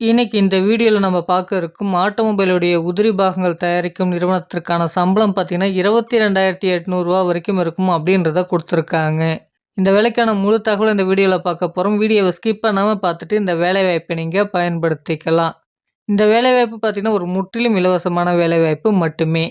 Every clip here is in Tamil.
இன்னைக்கு இந்த வீடியோவில் நம்ம பார்க்க இருக்கும் ஆட்டோமொபைலுடைய உதிரி பாகங்கள் தயாரிக்கும் நிறுவனத்திற்கான சம்பளம் பார்த்தீங்கன்னா இருபத்தி ரெண்டாயிரத்தி எட்நூறுரூவா வரைக்கும் இருக்கும் அப்படின்றத கொடுத்துருக்காங்க. இந்த வேலைக்கான முழு தகவல் இந்த வீடியோவில் பார்க்க போகிறோம் வீடியோவை ஸ்கிப் பண்ணாமல் பார்த்துட்டு இந்த வேலைவாய்ப்பை நீங்கள் பயன்படுத்திக்கலாம். இந்த வேலைவாய்ப்பு பார்த்தீங்கன்னா ஒரு முற்றிலும் இலவசமான வேலைவாய்ப்பு மட்டுமே.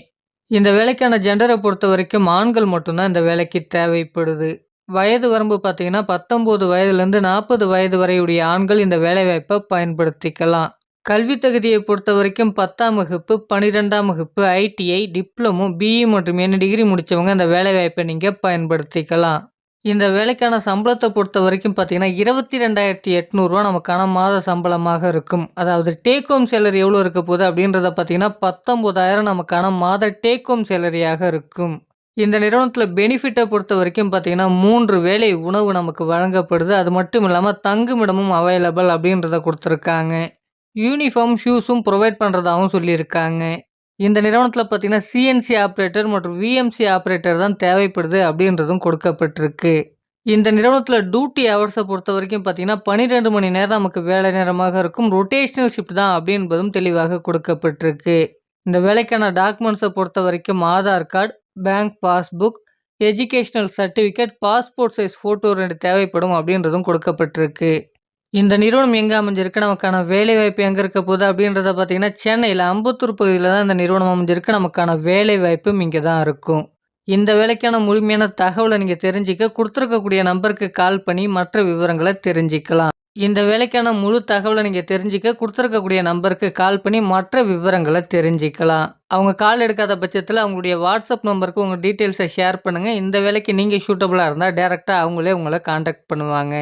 இந்த வேலைக்கான ஜெண்டரை பொறுத்த வரைக்கும் ஆண்கள் மட்டும்தான் இந்த வேலைக்கு தேவைப்படுது. வயது வரம்பு பார்த்தீங்கன்னா பத்தொம்போது வயதுலேருந்து நாற்பது வயது வரையுடைய ஆண்கள் இந்த வேலைவாய்ப்பை பயன்படுத்திக்கலாம். கல்வி தகுதியை பொறுத்த வரைக்கும் பத்தாம் வகுப்பு பன்னிரெண்டாம் வகுப்பு ஐடிஐ டிப்ளமோ பிஇ மற்றும் என்ன டிகிரி முடித்தவங்க இந்த வேலைவாய்ப்பை நீங்கள் பயன்படுத்திக்கலாம். இந்த வேலைக்கான சம்பளத்தை பொறுத்த வரைக்கும் பார்த்தீங்கன்னா இருபத்தி ரெண்டாயிரத்தி எட்நூறுரூவா நமக்கான மாத சம்பளமாக இருக்கும். அதாவது டேக் ஹோம் சேலரி எவ்வளோ இருக்க போகுது அப்படின்றத பார்த்தீங்கன்னா பத்தொம்போதாயிரம் நமக்கான மாத டேக் ஹோம் சேலரியாக இருக்கும். இந்த நிறுவனத்தில் பெனிஃபிட்டை பொறுத்த வரைக்கும் பார்த்தீங்கன்னா மூன்று வேலை உணவு நமக்கு வழங்கப்படுது. அது மட்டும் இல்லாமல் தங்குமிடமும் அவைலபிள் அப்படின்றத கொடுத்துருக்காங்க. யூனிஃபார்ம் ஷூஸும் ப்ரொவைட் பண்ணுறதாகவும் சொல்லியிருக்காங்க. இந்த நிறுவனத்தில் பார்த்திங்கன்னா சிஎன்சி ஆப்ரேட்டர் மற்றும் விஎம்சி ஆப்ரேட்டர் தான் தேவைப்படுது அப்படின்றதும் கொடுக்கப்பட்டிருக்கு. இந்த நிறுவனத்தில் டியூட்டி ஹவர்ஸை பொறுத்த வரைக்கும் பார்த்தீங்கன்னா பன்னிரெண்டு மணி நேரம் நமக்கு வேலை நேரமாக இருக்கும். ரொட்டேஷ்னல் ஷிஃப்ட் தான் அப்படின்றதும் தெளிவாக கொடுக்கப்பட்டிருக்கு. இந்த வேலைக்கான டாக்குமெண்ட்ஸை பொறுத்த வரைக்கும் Aadhaar card bank passbook educational certificate passport size photo ரெண்டு தேவைப்படும் அப்படின்றதும் கொடுக்கப்பட்டிருக்கு. இந்த நிறுவனம் எங்கே அமைஞ்சிருக்கு? நமக்கான வேலைவாய்ப்பு எங்கே இருக்க போகுது? அப்படின்றத பார்த்தீங்கன்னா சென்னையில் அம்பத்தூர் பகுதியில் தான் இந்த நிறுவனம் அமைஞ்சிருக்கு. நமக்கான வேலைவாய்ப்பும் இங்கே தான் இருக்கும். இந்த வேலைக்கான முழுமையான தகவலை நீங்கள் தெரிஞ்சிக்க கொடுத்துருக்கக்கூடிய நம்பருக்கு கால் பண்ணி மற்ற விவரங்களை தெரிஞ்சிக்கலாம். இந்த வேலைக்கான முழு தகவலை நீங்கள் தெரிஞ்சிக்க கொடுத்துருக்கக்கூடிய நம்பருக்கு கால் பண்ணி மற்ற விவரங்களை தெரிஞ்சிக்கலாம். அவங்க கால் எடுக்காத பட்சத்தில் அவங்களுடைய வாட்ஸ்அப் நம்பருக்கு உங்கள் டீட்டெயில்ஸை ஷேர் பண்ணுங்கள் இந்த வேலைக்கு நீங்கள் சூட்டபுளாக இருந்தால் டேரெக்டாக அவங்களே உங்களை காண்டாக்ட் பண்ணுவாங்க.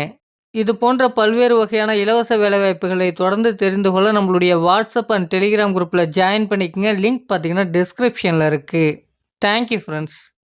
இது போன்ற பல்வேறு வகையான இலவச வேலைவாய்ப்புகளை தொடர்ந்து தெரிந்து கொள்ள நம்மளுடைய வாட்ஸ்அப் அண்ட் டெலிகிராம் குரூப்பில் ஜாயின் பண்ணிக்கங்க. லிங்க் பார்த்தீங்கன்னா டிஸ்கிரிப்ஷனில் இருக்குது தேங்க்யூ ஃப்ரெண்ட்ஸ்